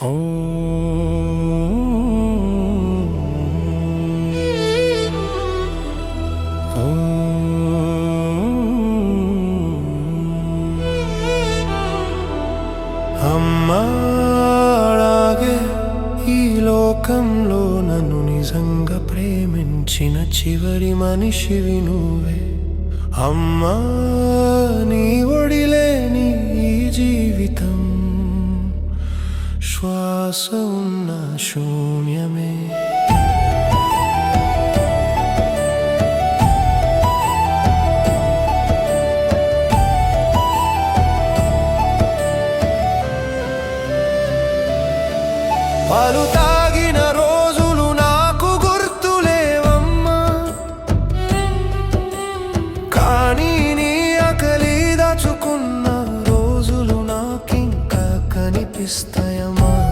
Oh. అమ్మాడాగే ఈ లోకంలో నన్ను నిజంగా ప్రేమించిన చివరి మనిషివి నువ్వే. అమ్మా శ్వాస ఉన్న శూన్యమే. పలుతా не Ніби стаємо